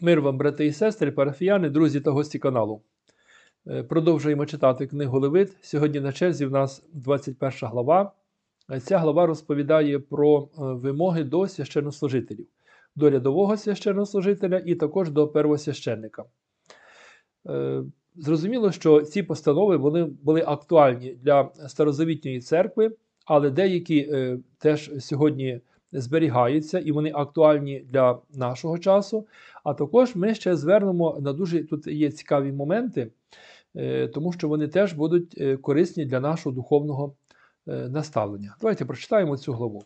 Мир вам, брати і сестри, парафіяни, друзі та гості каналу. Е, Продовжуємо читати книгу Левит. Сьогодні на черзі в нас 21 глава. Е, Ця глава розповідає про е, вимоги до священнослужителів, до рядового священнослужителя і також до первосвященника. Зрозуміло, що ці постанови вони були актуальні для старозавітньої церкви, але деякі теж сьогодні зберігаються і вони актуальні для нашого часу. А також ми ще звернемо на дуже тут є цікаві моменти, е, тому що вони теж будуть е, корисні для нашого духовного е, наставлення. Давайте прочитаємо цю главу.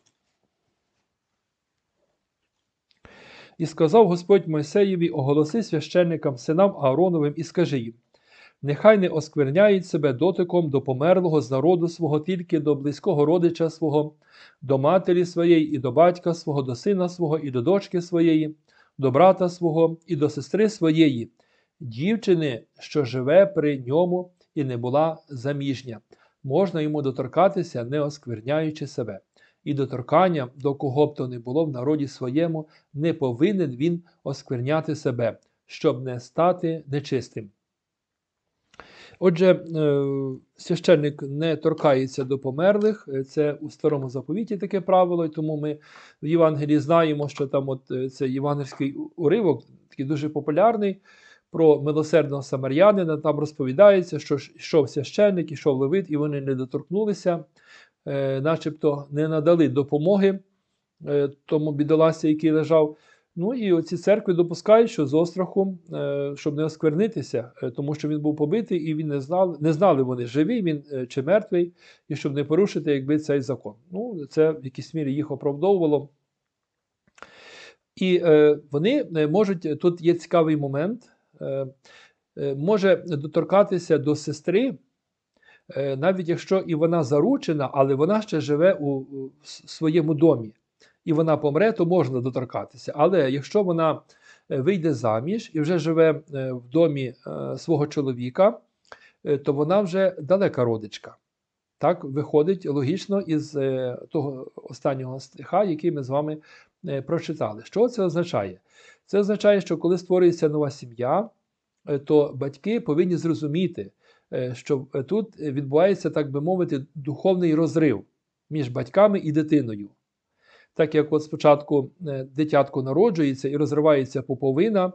І сказав Господь Мойсеєві, оголоси священникам, синам Аароновим, і скажи їм: Нехай не оскверняють себе дотиком до померлого з народу свого, тільки до близького родича свого, до матері своєї, і до батька свого, до сина свого, і до дочки своєї, до брата свого, і до сестри своєї, дівчини, що живе при ньому і не була заміжня. Можна йому доторкатися, не оскверняючи себе. І доторкання, до кого б то не було в народі своєму, не повинен він оскверняти себе, щоб не стати нечистим. Отже, е, священник не торкається до померлих, е, це у старому заповіті таке правило, і тому ми в Євангелії знаємо, що там от е, це євангельський уривок, такий дуже популярний, про милосердного самарянина. Там розповідається, що йшов священник, ішов левит, і вони не доторкнулися, начебто не надали допомоги тому бідоласі, який лежав. Ну і оці церкви допускають, що з острахом, е, щоб не осквернитися, е, тому що він був побитий, і він не знали, не знали вони, живий він е, чи мертвий, і щоб не порушити якби цей закон. Ну, це в якійсь мірі їх оправдовувало. І вони можуть, тут є цікавий момент, може доторкатися до сестри, навіть якщо і вона заручена, але вона ще живе у своєму домі і вона помре, то можна доторкатися. Але якщо вона е, вийде заміж і вже живе е, в домі е, свого чоловіка, то вона вже далека родичка. Так виходить логічно із того останнього стиха, який ми з вами прочитали. Що це означає? Це означає, що коли створюється нова сім'я, то батьки повинні зрозуміти, що тут відбувається, так би мовити, духовний розрив між батьками і дитиною. Так як от спочатку е, дитятко народжується і розривається пуповина,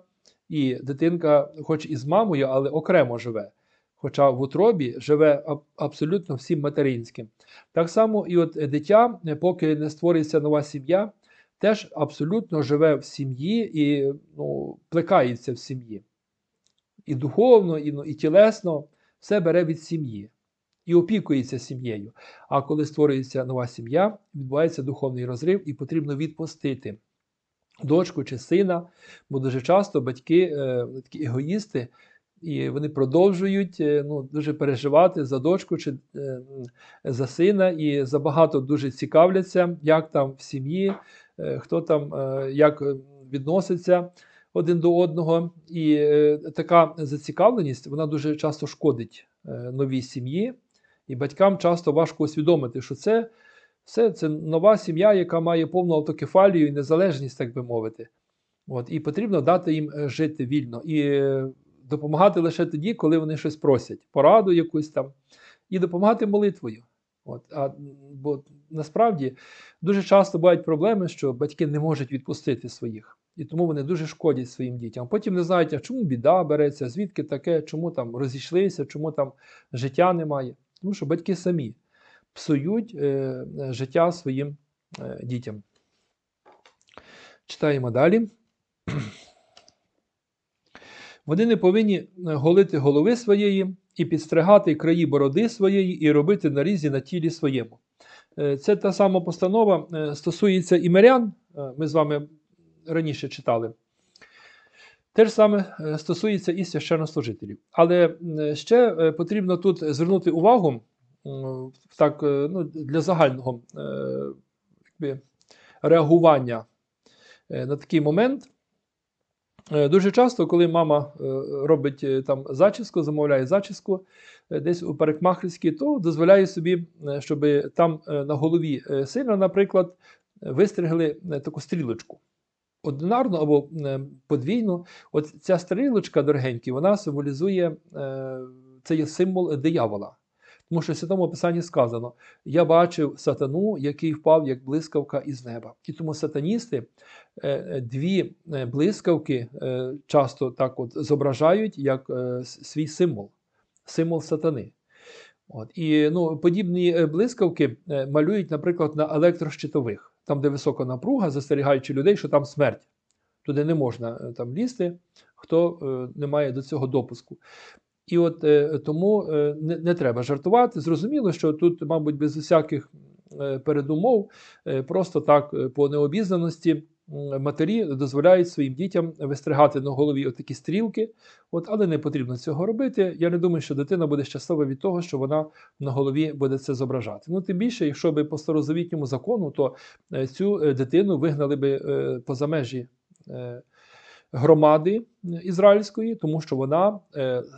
і дитинка, хоч і з мамою, але окремо живе. Хоча в утробі живе абсолютно всім материнським. Так само і от дитя, е, поки не створюється нова сім'я, теж абсолютно живе в сім'ї і ну, плекається в сім'ї. І духовно, і, ну, і тілесно все бере від сім'ї і опікується сім'єю. А коли створюється нова сім'я, відбувається духовний розрив, і потрібно відпустити дочку чи сина, бо дуже часто батьки е, такі егоїсти. І вони продовжують е, ну, дуже переживати за дочку чи е, за сина, і забагато дуже цікавляться, як там в сім'ї, е, хто там е, як відноситься один до одного. І е, така зацікавленість вона дуже часто шкодить е, новій сім'ї. І батькам часто важко усвідомити, що це все це нова сім'я, яка має повну автокефалію і незалежність, так би мовити. От, І потрібно дати їм е, жити вільно і е, допомагати лише тоді, коли вони щось просять, пораду якусь там, і допомагати молитвою. От, а, Бо насправді дуже часто бувають проблеми, що батьки не можуть відпустити своїх. І тому вони дуже шкодять своїм дітям. Потім не знають, а чому біда береться, звідки таке, чому там розійшлися, чому там життя немає. Тому що батьки самі псують е, життя своїм е, дітям. Читаємо далі. Вони не повинні е, голити голови своєї і підстригати краї бороди своєї, і робити нарізі на тілі своєму. Е, це та сама постанова е, стосується і мирян. Ми з вами раніше читали. Те ж саме е, стосується і священнослужителів. Але ще е, потрібно тут звернути увагу так, е, ну, для загального якби, реагування на такий момент. Дуже часто, коли мама робить там зачіску, замовляє зачіску десь у парикмахерській, то дозволяє собі, щоб там на голові сина, наприклад, вистригли таку стрілочку одинарну або е, подвійну. От ця стрілочка, дорогенькі, вона символізує е, це є символ диявола. Тому що в святому Писанні сказано: я бачив сатану, який впав як блискавка із неба. І тому сатаністи е, дві блискавки часто так от зображають як свій символ, символ сатани. От. І ну, подібні блискавки малюють, наприклад, на електрощитових, там, де висока напруга, застерігаючи людей, що там смерть. Туди не можна е, там лізти, хто е, не має до цього допуску. І от е, тому е, не, не треба жартувати. Зрозуміло, що тут, мабуть, без усяких е, передумов, е, просто так е, по необізнаності матері дозволяють своїм дітям вистригати на голові отакі стрілки, от, але не потрібно цього робити. Я не думаю, що дитина буде щаслива від того, що вона на голові буде це зображати. Ну, тим більше, якщо би по старозавітньому закону, то е, цю е, дитину вигнали би е, поза межі. Громади ізраїльської, тому що вона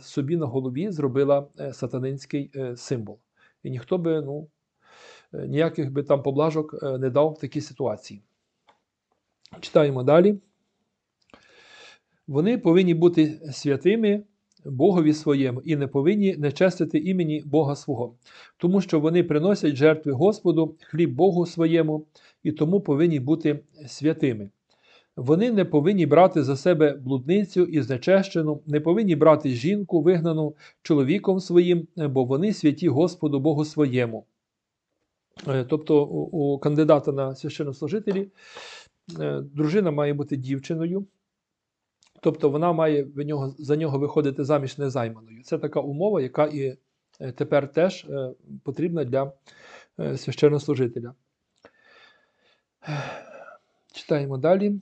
собі на голові зробила сатанинський символ. І ніхто би ну, ніяких би там поблажок не дав в такій ситуації. Читаємо далі. Вони повинні бути святими Богові своєму і не повинні нечестити імені Бога свого, тому що вони приносять жертви Господу, хліб Богу своєму, і тому повинні бути святими. Вони не повинні брати за себе блудницю і знечещену, не повинні брати жінку, вигнану чоловіком своїм, бо вони святі Господу Богу своєму. Е, Тобто у, кандидата на священнослужителі дружина має бути дівчиною, тобто вона має в нього, за нього виходити заміж незайманою. Це така умова, яка і е, тепер теж е, потрібна для е, священнослужителя. Читаємо далі.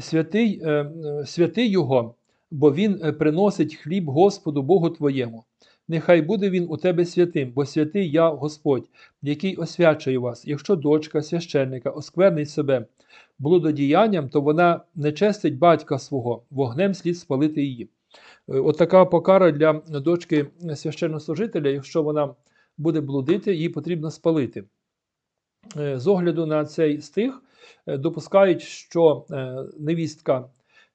Святий, е, е, святий його, бо він е, приносить хліб Господу Богу твоєму. Нехай буде він у тебе святим, бо святий я Господь, який освячує вас. Якщо дочка священника осквернить себе блудодіянням, то вона не честить батька свого, вогнем слід спалити її. Е, От така покара для дочки священнослужителя, якщо вона буде блудити, її потрібно спалити. Е, З огляду на цей стих е, допускають, що невістка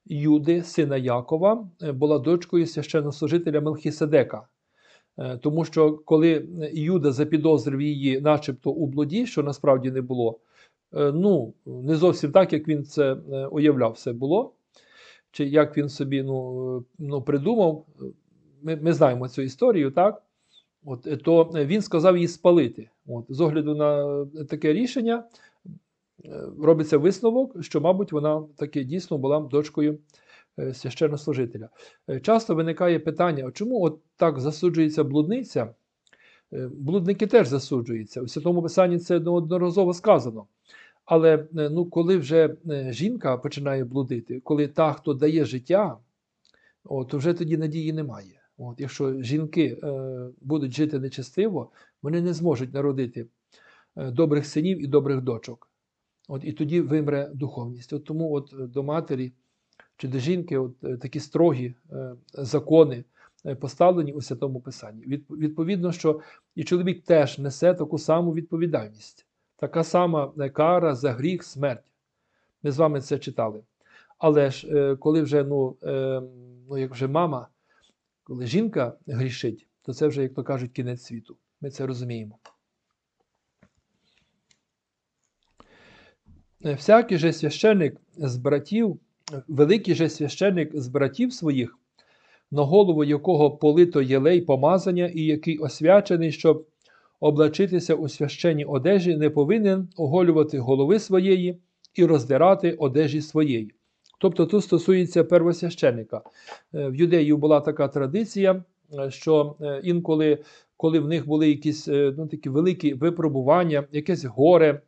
Юди, сина Якова, була дочкою священнослужителя Мелхіседека. Е, Тому що коли Юда запідозрив її, начебто у блуді, що насправді не було, е, ну, не зовсім так, як він це е, уявляв, все було, чи як він собі ну, е, ну, придумав, ми, ми знаємо цю історію, так? От, е, то він сказав її спалити. От, з огляду на е, таке рішення е, робиться висновок, що, мабуть, вона таки дійсно була дочкою е, священнослужителя. Е, Часто виникає питання: чому от так засуджується блудниця? Е, Блудники теж засуджуються. У Святому Писанні це неодноразово сказано. Але е, ну, коли вже е, жінка починає блудити, коли та, хто дає життя, от, то вже тоді надії немає. От, якщо жінки е, будуть жити нечестиво, вони не зможуть народити е, добрих синів і добрих дочок. От, і тоді вимре духовність. От тому от, е, до матері чи до жінки от, е, такі строгі е, закони е, поставлені у Святому Писанні. Від, відповідно, що і чоловік теж несе таку саму відповідальність, така сама кара за гріх, смерть. Ми з вами це читали. Але ж коли вже ну, е, ну, як вже мама, коли жінка грішить, то це вже, як то кажуть, кінець світу. Ми це розуміємо. Всякий же священник з братів, великий же священник з братів своїх, на голову якого полито єлей помазання, і який освячений, щоб облачитися у священній одежі, не повинен оголювати голови своєї і роздирати одежі своєї. Тобто тут стосується первосвященника. Е, В юдеїв була така традиція, е, що е, інколи, коли в них були якісь ну, такі великі випробування, якесь горе,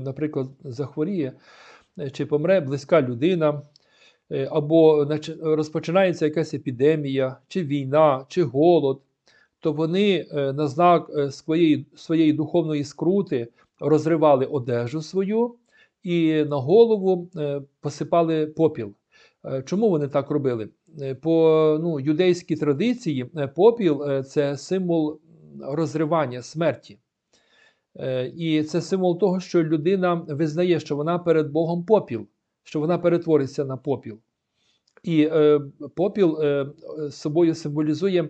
наприклад, захворіє чи помре близька людина, е, або розпочинається якась епідемія, чи війна, чи голод, то вони е, на знак е, своєї, своєї духовної скрути розривали одежу свою і на голову е, посипали попіл. Е, Чому вони так робили? Е, По ну, юдейській традиції е, попіл е, це символ розривання смерті. Е, І це символ того, що людина визнає, що вона перед Богом попіл, що вона перетвориться на попіл. І е, попіл е, собою символізує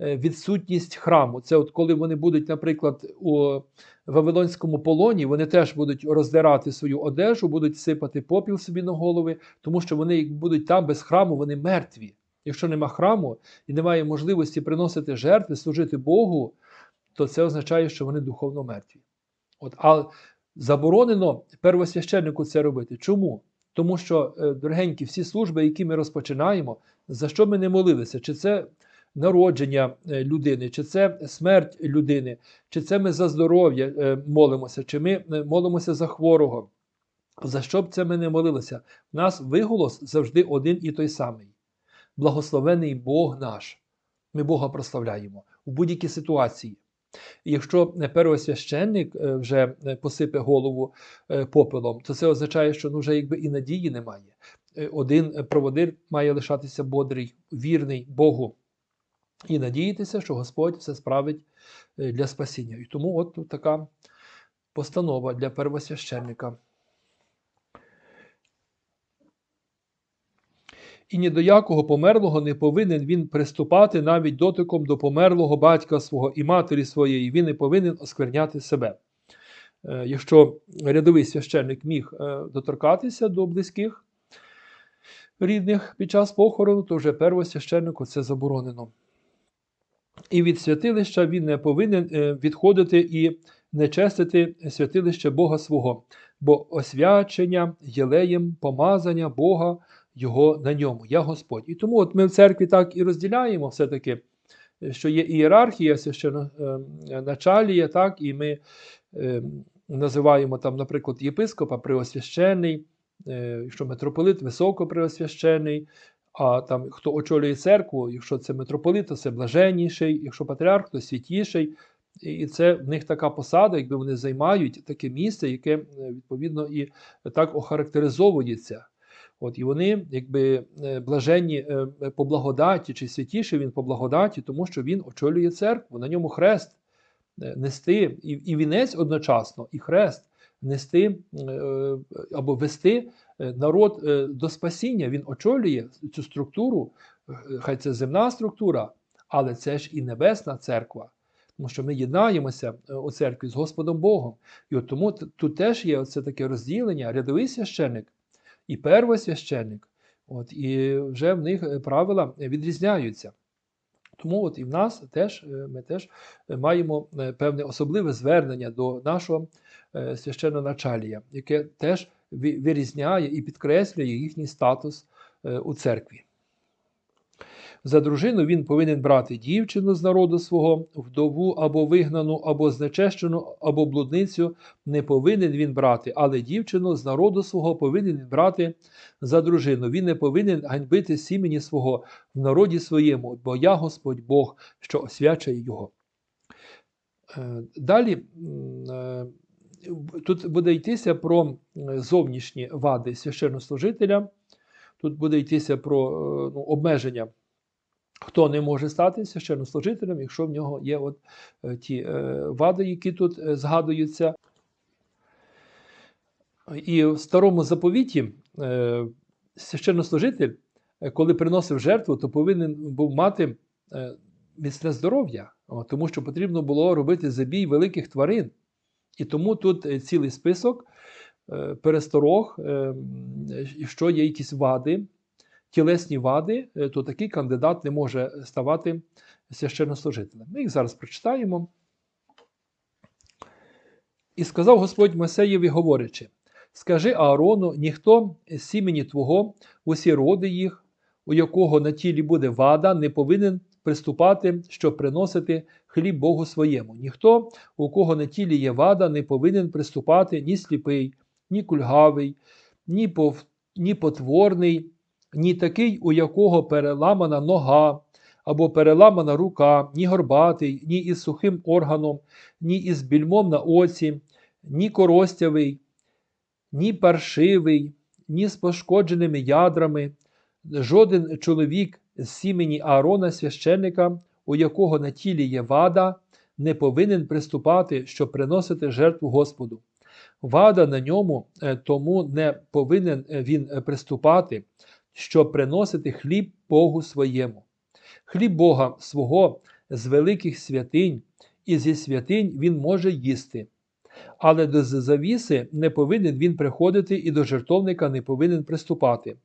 е, відсутність храму. Це от коли вони будуть, наприклад, у Вавилонському полоні, вони теж будуть роздирати свою одежу, будуть сипати попіл собі на голови, тому що вони як будуть там без храму, вони мертві. Якщо нема храму і немає можливості приносити жертви, служити Богу, то це означає, що вони духовно мертві. От, а заборонено первосвященнику це робити. Чому? Тому що, е, дорогенькі, всі служби, які ми розпочинаємо, за що ми не молилися? Чи це народження е, людини, чи це смерть людини, чи це ми за здоров'я е, молимося, чи ми молимося за хворого. За що б це ми не молилися? У нас виголос завжди один і той самий. Благословений Бог наш. Ми Бога прославляємо у будь-якій ситуації. Якщо первосвященник е, вже е, посипе голову е, попелом, то це означає, що ну, вже якби і надії немає. Один проводир має лишатися бодрий, вірний Богу і надіятися, що Господь все справить для спасіння. І тому от така постанова для первосвященника. І ні до якого померлого не повинен він приступати навіть дотиком до померлого батька свого і матері своєї, він не повинен оскверняти себе. Е, Якщо рядовий священник міг е, доторкатися до близьких рідних під час похорону, то вже первосвященнику це заборонено. І від святилища він не повинен е, відходити і не честити святилище Бога свого, бо освячення єлеєм, помазання Бога його на ньому. Я Господь. І тому от ми в церкві так і розділяємо все-таки, е, що є ієрархія, священачалія, так, і ми е, називаємо там, наприклад, єпископа преосвящений, е, якщо митрополит високопреосвящений, а там хто очолює церкву, якщо це митрополит, то це блаженніший, якщо патріарх, то святіший. І це в них така посада, якби вони займають таке місце, яке е, відповідно і так охарактеризовується. От, І вони, якби е, блаженні е, по благодаті чи святіший він по благодаті, тому що він очолює церкву, на ньому хрест е, нести, і, і вінець одночасно, і хрест нести або вести народ до спасіння. Він очолює цю структуру, хай це земна структура, але це ж і небесна церква. Тому що ми єднаємося у церкві з Господом Богом. І от тому тут теж є оце таке розділення, рядовий священник і первосвященник. От, і вже в них е, правила відрізняються. Тому от і в нас теж е, ми теж маємо е, певне особливе звернення до нашого священного священоначалія, яке теж вирізняє і підкреслює їхній статус у церкві. За дружину він повинен брати дівчину з народу свого, вдову або вигнану, або знечещену, або блудницю не повинен він брати, але дівчину з народу свого повинен він брати за дружину. Він не повинен ганьбити сімені свого в народі своєму, бо я Господь Бог, що освячує його. Е, Далі е, тут буде йтися про зовнішні вади священнослужителя. Тут буде йтися про е, ну, обмеження, хто не може стати священнослужителем, якщо в нього є от е, ті е, вади, які тут е, згадуються. І в старому заповіті священнослужитель, коли приносив жертву, то повинен був мати е, міцне здоров'я, тому що потрібно було робити забій великих тварин. І тому тут цілий список пересторог, що є якісь вади, тілесні вади, е, то такий кандидат не може ставати священнослужителем. Ми їх зараз прочитаємо. І сказав Господь Мойсеєві, говорячи: Скажи Аарону, ніхто з сімені твого, усі роди їх, у якого на тілі буде вада, не повинен приступати, щоб приносити хліб Богу своєму. Ніхто, у кого на тілі є вада, не повинен приступати ні сліпий, ні кульгавий, ні, пов... ні потворний, ні такий, у якого переламана нога, або переламана рука, ні горбатий, ні із сухим органом, ні із більмом на оці, ні коростявий, ні паршивий, ні з пошкодженими ядрами, жоден чоловік з сімені Аарона священника, у якого на тілі є вада, не повинен приступати, щоб приносити жертву Господу. Вада на ньому, е, тому не повинен е, він е, приступати, щоб приносити хліб Богу своєму. Хліб Бога свого з великих святинь і зі святинь він може їсти. Але до завіси не повинен він приходити і до жертовника не повинен приступати,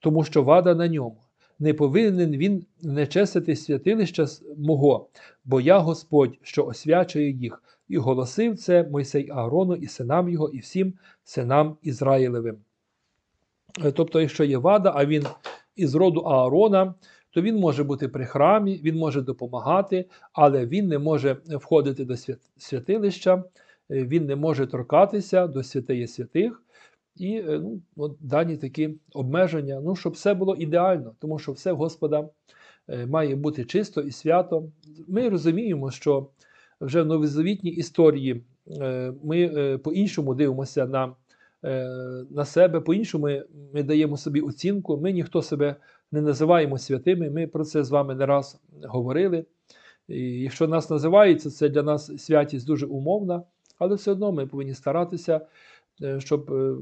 тому що вада на ньому. Не повинен він не чесити святилища мого, бо я Господь, що освячує їх, і голосив це Мойсей Аарону і синам його, і всім синам Ізраїлевим. Тобто, якщо є вада, а він із роду Аарона, то він може бути при храмі, він може допомагати, але він не може входити до святилища, е, він не може торкатися до святиє святих. І е, ну, от дані такі обмеження, ну, щоб все було ідеально, тому що все в Господа е, має бути чисто і свято. Ми розуміємо, що вже в новозавітній історії ми по-іншому дивимося на, на себе, по-іншому ми, ми даємо собі оцінку. Ми ніхто себе не називаємо святими. Ми про це з вами не раз говорили. І якщо нас називається, це для нас святість дуже умовна, але все одно ми повинні старатися, е, щоб е,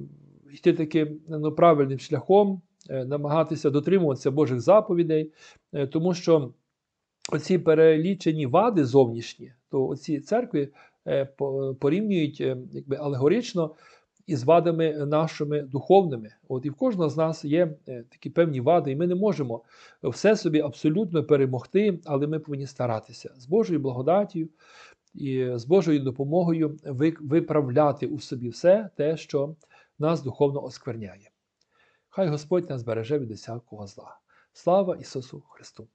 йти таким ну, правильним шляхом, е, намагатися дотримуватися Божих заповідей, е, тому що оці перелічені вади зовнішні, то оці церкви е, порівнюють е, якби алегорично із вадами нашими духовними. От і в кожного з нас є е, такі певні вади, і ми не можемо все собі абсолютно перемогти, але ми повинні старатися з Божою благодаттю і з Божою допомогою виправляти у собі все те, що нас духовно оскверняє. Хай Господь нас береже від усякого зла. Слава Ісусу Христу!